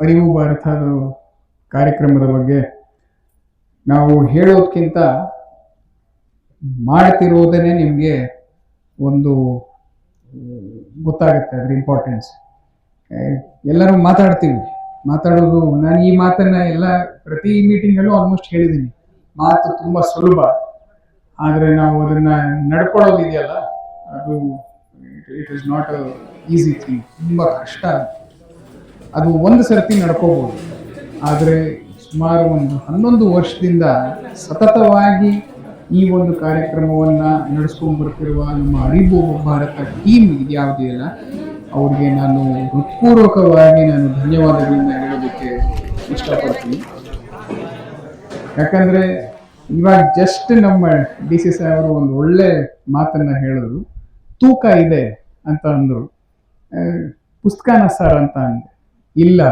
ಅರಿವು ಭಾರತದ ಕಾರ್ಯಕ್ರಮದ ಬಗ್ಗೆ ನಾವು ಹೇಳೋದಕ್ಕಿಂತ ಮಾಡ್ತಿರೋದೇ ನಿಮಗೆ ಒಂದು ಗೊತ್ತಾಗುತ್ತೆ ಅದ್ರ ಇಂಪಾರ್ಟೆನ್ಸ್ ಎಲ್ಲರೂ ಮಾತಾಡ್ತೀವಿ. ಮಾತಾಡೋದು ನಾನು ಈ ಮಾತನ್ನ ಎಲ್ಲ ಪ್ರತಿ ಮೀಟಿಂಗಲ್ಲೂ ಆಲ್ಮೋಸ್ಟ್ ಹೇಳಿದ್ದೀನಿ. ಮಾತು ತುಂಬ ಸುಲಭ. ಆದರೆ ನಾವು ಅದನ್ನ ನಡ್ಕೊಳ್ಳೋದಿದೆಯಲ್ಲ, ಅದು it is not easy thing ತುಂಬ ಕಷ್ಟ ಅದು ಒಂದು ಸರ್ತಿ ನಡ್ಕೋಬೋದು. ಆದರೆ ಸುಮಾರು ಒಂದು ಹನ್ನೊಂದು ವರ್ಷದಿಂದ ಸತತವಾಗಿ ಈ ಒಂದು ಕಾರ್ಯಕ್ರಮವನ್ನು ನಡೆಸ್ಕೊಂಡು ಬರ್ತಿರುವ ನಮ್ಮ ಅರಿವು ಭಾರತ ಟೀಮ್ ಇದ್ಯಾವುದಿಲ್ಲ ಅವ್ರಿಗೆ ನಾನು ಹೃತ್ಪೂರ್ವಕವಾಗಿ ನಾನು ಧನ್ಯವಾದಗಳನ್ನ ಹೇಳೋದಕ್ಕೆ ಇಷ್ಟಪಡ್ತೀನಿ. ಯಾಕಂದರೆ ಇವಾಗ ಜಸ್ಟ್ ನಮ್ಮ ಡಿ ಸಿ ಅವರು ಒಂದು ಒಳ್ಳೆ ಮಾತನ್ನು ಹೇಳೋದು, ತೂಕ ಇದೆ ಅಂತ ಅಂದರು. ಪುಸ್ತಕನ ಸರ್ ಅಂತ ಅಂದೆ. ಇಲ್ಲ,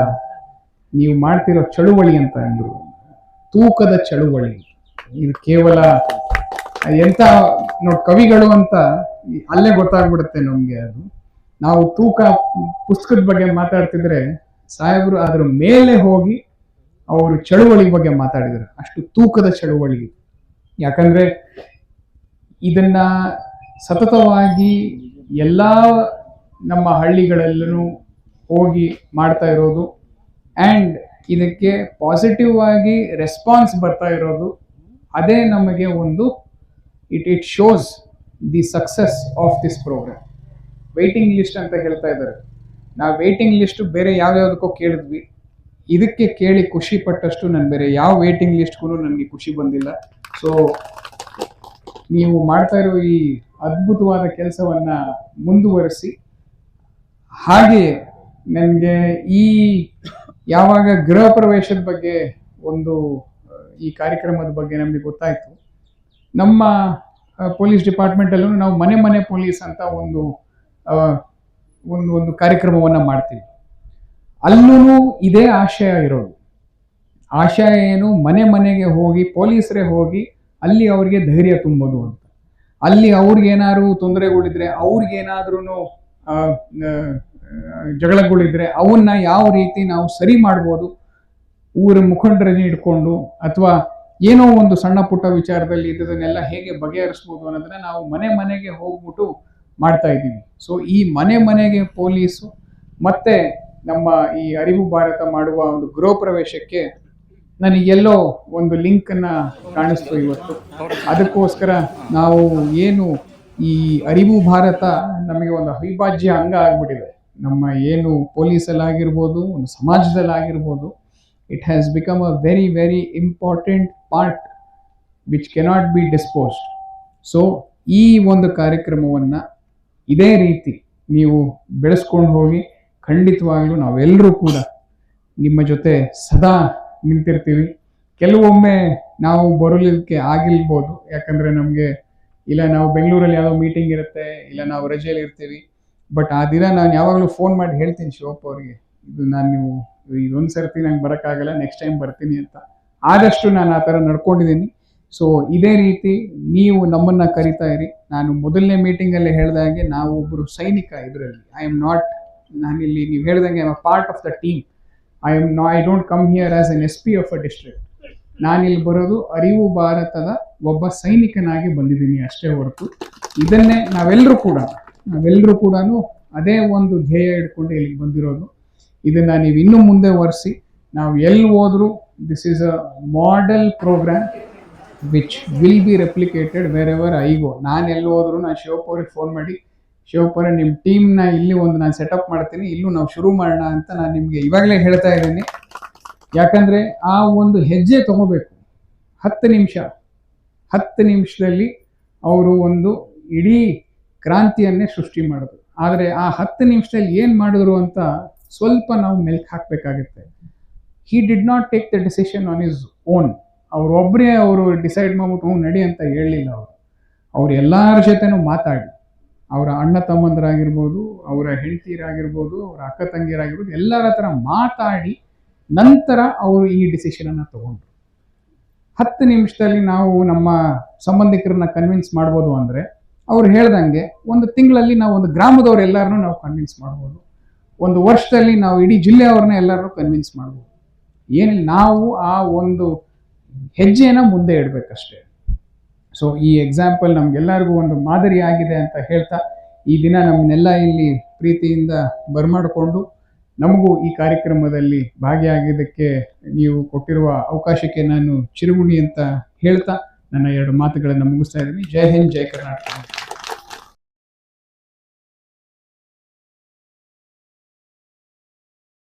ನೀವು ಮಾಡ್ತಿರೋ ಚಳುವಳಿ ಅಂತ ಅಂದ್ರು. ತೂಕದ ಚಳುವಳಿ. ಇದು ಕೇವಲ ಎಂತ ನೋಡಿ ಕವಿಗಳು ಅಂತ ಅಲ್ಲೇ ಗೊತ್ತಾಗ್ಬಿಡುತ್ತೆ ನಮ್ಗೆ ಅದು. ನಾವು ತೂಕ, ಪುಸ್ತಕದ ಬಗ್ಗೆ ಮಾತಾಡ್ತಿದ್ರೆ ಸಾಹೇಬರು ಅದ್ರ ಮೇಲೆ ಹೋಗಿ ಅವರು ಚಳುವಳಿ ಬಗ್ಗೆ ಮಾತಾಡಿದ್ರು. ಅಷ್ಟು ತೂಕದ ಚಳುವಳಿ. ಯಾಕಂದ್ರೆ ಇದನ್ನ ಸತತವಾಗಿ ಎಲ್ಲ ನಮ್ಮ ಹಳ್ಳಿಗಳಲ್ಲೂ ಹೋಗಿ ಮಾಡ್ತಾ ಇರೋದು. ಆ್ಯಂಡ್ ಇದಕ್ಕೆ ಪಾಸಿಟಿವ್ ಆಗಿ ರೆಸ್ಪಾನ್ಸ್ ಬರ್ತಾ ಇರೋದು. ಅದೇ ನಮಗೆ ಒಂದು it it shows the success of this program waiting list ಅಂತ ಹೇಳ್ತಾ ಇದ್ದಾರೆ. ನಾವು ವೆಯ್ಟಿಂಗ್ ಲಿಸ್ಟ್ ಬೇರೆ ಯಾವ್ಯಾವುದಕ್ಕೋ ಕೇಳಿದ್ವಿ. ಇದಕ್ಕೆ ಕೇಳಿ ಖುಷಿ ಪಟ್ಟಷ್ಟು ನಾನು ಬೇರೆ ಯಾವ ವೇಟಿಂಗ್ ಲಿಸ್ಟ್ಗೂ ನನಗೆ ಖುಷಿ ಬಂದಿಲ್ಲ. ಸೊ ನೀವು ಮಾಡ್ತಾ ಇರೋ ಈ ಅದ್ಭುತವಾದ ಕೆಲಸವನ್ನು ಮುಂದುವರಿಸಿ. ಹಾಗೆ ನನಗೆ ಈ ಯಾವಾಗ ಗೃಹ ಪ್ರವೇಶದ ಬಗ್ಗೆ ಒಂದು, ಈ ಕಾರ್ಯಕ್ರಮದ ಬಗ್ಗೆ ನಮಗೆ ಗೊತ್ತಾಯಿತು. ನಮ್ಮ ಪೊಲೀಸ್ ಡಿಪಾರ್ಟ್ಮೆಂಟಲ್ಲೂ ನಾವು ಮನೆ ಮನೆ ಪೊಲೀಸ್ ಅಂತ ಒಂದು ಒಂದು ಒಂದು ಕಾರ್ಯಕ್ರಮವನ್ನು ಮಾಡ್ತೀವಿ. ಅಲ್ಲೂ ಇದೇ ಆಶಯ ಇರೋದು. ಆಶಯ ಏನು? ಮನೆ ಮನೆಗೆ ಹೋಗಿ, ಪೊಲೀಸರೇ ಹೋಗಿ, ಅಲ್ಲಿ ಅವ್ರಿಗೆ ಧೈರ್ಯ ತುಂಬೋದು ಅಂತ. ಅಲ್ಲಿ ಅವ್ರಿಗೇನಾದ್ರು ತೊಂದರೆಗಳಿದ್ರೆ ಅವ್ರಿಗೇನಾದ್ರೂ ಜಗಳಗಳಿದ್ರೆ ಅವನ್ನ ಯಾವ ರೀತಿ ನಾವು ಸರಿ ಮಾಡ್ಬೋದು, ಊರ ಮುಖಂಡರನ್ನ ಇಟ್ಕೊಂಡು ಅಥವಾ ಏನೋ ಒಂದು ಸಣ್ಣ ಪುಟ್ಟ ವಿಚಾರದಲ್ಲಿ ಇದನ್ನೆಲ್ಲ ಹೇಗೆ ಬಗೆಹರಿಸ್ಬೋದು ಅನ್ನೋದನ್ನ ನಾವು ಮನೆ ಮನೆಗೆ ಹೋಗ್ಬಿಟ್ಟು ಮಾಡ್ತಾ ಇದ್ದೀವಿ. ಸೊ ಈ ಮನೆ ಮನೆಗೆ ಪೊಲೀಸು ಮತ್ತೆ ನಮ್ಮ ಈ ಅರಿವು ಭಾರತ ಮಾಡುವ ಒಂದು ಗೃಹ ಪ್ರವೇಶಕ್ಕೆ ನನಗೆಲ್ಲೋ ಒಂದು ಲಿಂಕ್ ಅನ್ನ ಕಾಣಿಸ್ತು ಇವತ್ತು. ಅದಕ್ಕೋಸ್ಕರ ನಾವು ಏನು ಈ ಅರಿವು ಭಾರತ ನಮಗೆ ಒಂದು ಅವಿಭಾಜ್ಯ ಅಂಗ ಆಗ್ಬಿಟ್ಟಿದೆ. ನಮ್ಮ ಏನು ಪೊಲೀಸಲ್ಲಾಗಿರ್ಬೋದು ಒಂದು ಸಮಾಜದಲ್ಲಾಗಿರ್ಬೋದು it has become a very very important part which cannot be disposed so ಈ ಒಂದು ಕಾರ್ಯಕ್ರಮವನ್ನು ಇದೇ ರೀತಿ ನೀವು ಬೆಳೆಸ್ಕೊಂಡು ಹೋಗಿ, ಖಂಡಿತವಾಗಲೂ ನಾವೆಲ್ಲರೂ ಕೂಡ ನಿಮ್ಮ ಜೊತೆ ಸದಾ ನಿಂತಿರ್ತೀವಿ. ಕೆಲವೊಮ್ಮೆ ನಾವು ಬರಲಿಕ್ಕೆ ಆಗಿಲ್ಬೋದು ಯಾಕಂದರೆ ನಮಗೆ ಇಲ್ಲ, ನಾವು ಬೆಂಗಳೂರಲ್ಲಿ ಯಾವುದೋ ಮೀಟಿಂಗ್ ಇರುತ್ತೆ, ಇಲ್ಲ, ನಾವು ರಜೆಯಲ್ಲಿ ಇರ್ತೀವಿ ಬಟ್ ಆ ದಿನ ನಾನು ಯಾವಾಗಲೂ ಫೋನ್ ಮಾಡಿ ಹೇಳ್ತೀನಿ ಶಿವಪ್ಪ ಅವರಿಗೆ, ಇದು ನಾನು ನೀವು ಇದೊಂದು ಸರ್ತಿ ನಂಗೆ ಬರೋಕ್ಕಾಗಲ್ಲ ನೆಕ್ಸ್ಟ್ ಟೈಮ್ ಬರ್ತೀನಿ ಅಂತ. ಆದಷ್ಟು ನಾನು ಆ ಥರ ನಡ್ಕೊಂಡಿದ್ದೀನಿ. ಸೊ ಇದೇ ರೀತಿ ನೀವು ನಮ್ಮನ್ನು ಕರಿತಾ ಇರಿ. ನಾನು ಮೊದಲನೇ ಮೀಟಿಂಗಲ್ಲಿ ಹೇಳಿದಾಗೆ ನಾವು ಒಬ್ಬರು ಸೈನಿಕ ಇದರಲ್ಲಿ. ಐ ಆಮ್ ನಾಟ್ ನಾನಿಲ್ಲಿ ನೀವು ಹೇಳ್ದಂಗೆ I am part of the team I am ನಾ I don't come here as an S P of a district ನಾನಿಲ್ಲಿ ಬರೋದು ಅರಿವು ಭಾರತದ ಒಬ್ಬ ಸೈನಿಕನಾಗಿ ಬಂದಿದ್ದೀನಿ ಅಷ್ಟೇ ಹೊರತು. ಇದನ್ನೇ ನಾವೆಲ್ಲರೂ ಕೂಡ ನಾವೆಲ್ಲರೂ ಕೂಡ ಅದೇ ಒಂದು ಧ್ಯೇಯ ಇಟ್ಕೊಂಡು ಇಲ್ಲಿಗೆ ಬಂದಿರೋದು. ಇದನ್ನ ನೀವು ಇನ್ನೂ ಮುಂದೆ ಒರೆಸಿ, ನಾವು ಎಲ್ಲಿ ಹೋದರೂ this is a model program which will be replicated wherever I go ನಾನು ಎಲ್ಲಿ ಹೋದ್ರು ನಾನು ಶಿವಪುರಿಗೆ ಫೋನ್ ಮಾಡಿ ಶಿವಪುರ ನಿಮ್ಮ ಟೀಮ್ನ ಇಲ್ಲಿ ಒಂದು ನಾನು ಸೆಟಪ್ ಮಾಡ್ತೀನಿ, ಇಲ್ಲೂ ನಾವು ಶುರು ಮಾಡೋಣ ಅಂತ ನಾನು ನಿಮಗೆ ಇವಾಗಲೇ ಹೇಳ್ತಾ ಇದ್ದೀನಿ. ಯಾಕಂದ್ರೆ ಆ ಒಂದು ಹೆಜ್ಜೆ ತಗೋಬೇಕು. ಹತ್ತು ನಿಮಿಷ, ಹತ್ತು ನಿಮಿಷದಲ್ಲಿ ಅವರು ಒಂದು ಇಡೀ ಕ್ರಾಂತಿಯನ್ನೇ ಸೃಷ್ಟಿ ಮಾಡಿದ್ರು ಆದರೆ ಆ ಹತ್ತು ನಿಮಿಷದಲ್ಲಿ ಏನು ಮಾಡಿದ್ರು ಅಂತ ಸ್ವಲ್ಪ ನಾವು ಮೆಲ್ಕ್ ಹಾಕಬೇಕಾಗುತ್ತೆ. He did not take the decision on his own ಅವರೊಬ್ಬರೇ ಅವರು ಡಿಸೈಡ್ ಮಾಡ್ಬಿಟ್ಟು, ಹ್ಞೂ, ನಡಿ ಅಂತ ಹೇಳಲಿಲ್ಲ ಅವರು. ಅವ್ರು ಎಲ್ಲರ ಜೊತೆನೂ ಮಾತಾಡಿ. ಅವರ ಅಣ್ಣ ತಮ್ಮಂದರಾಗಿರ್ಬೋದು, ಅವರ ಹೆಂಡತಿಯರಾಗಿರ್ಬೋದು ಅವರ ಅಕ್ಕ ತಂಗಿಯರಾಗಿರ್ಬೋದು ಎಲ್ಲರ ಹತ್ರ ಮಾತಾಡಿ ನಂತರ ಅವರು ಈ ಡಿಸಿಷನನ್ನು ತಗೊಂಡ್ರು. ಹತ್ತು ನಿಮಿಷದಲ್ಲಿ ನಾವು ನಮ್ಮ ಸಂಬಂಧಿಕರನ್ನ ಕನ್ವಿನ್ಸ್ ಮಾಡ್ಬೋದು ಅಂದರೆ ಅವ್ರು ಹೇಳ್ದಂಗೆ ಒಂದು ತಿಂಗಳಲ್ಲಿ ನಾವು ಒಂದು ಗ್ರಾಮದವ್ರು ಎಲ್ಲರನ್ನೂ ನಾವು ಕನ್ವಿನ್ಸ್ ಮಾಡ್ಬೋದು. ಒಂದು ವರ್ಷದಲ್ಲಿ ನಾವು ಇಡೀ ಜಿಲ್ಲೆಯವ್ರನ್ನ ಎಲ್ಲರನ್ನೂ ಕನ್ವಿನ್ಸ್ ಮಾಡ್ಬೋದು. ಏನಿಲ್ಲ, ನಾವು ಆ ಒಂದು ಹೆಜ್ಜೆನ ಮುಂದೆ ಇಡಬೇಕಷ್ಟೇ. ಸೊ ಈ ಎಕ್ಸಾಂಪಲ್ ನಮ್ಗೆಲ್ಲರಿಗೂ ಒಂದು ಮಾದರಿ ಆಗಿದೆ ಅಂತ ಹೇಳ್ತಾ, ಈ ದಿನ ನಮ್ಮನ್ನೆಲ್ಲ ಇಲ್ಲಿ ಪ್ರೀತಿಯಿಂದ ಬರ್ಮಾಡಿಕೊಂಡು, ನಮಗೂ ಈ ಕಾರ್ಯಕ್ರಮದಲ್ಲಿ ಭಾಗಿಯಾಗಿದ್ದಕ್ಕೆ ನೀವು ಕೊಟ್ಟಿರುವ ಅವಕಾಶಕ್ಕೆ ನಾನು ಚಿರುಗುಣಿ ಅಂತ ಹೇಳ್ತಾ, ನನ್ನ ಎರಡು ಮಾತುಗಳನ್ನು ಮುಗಿಸ್ತಾ ಇದ್ದೀನಿ. ಜೈ ಹಿಂದ್, ಜೈ ಕರ್ನಾಟಕ.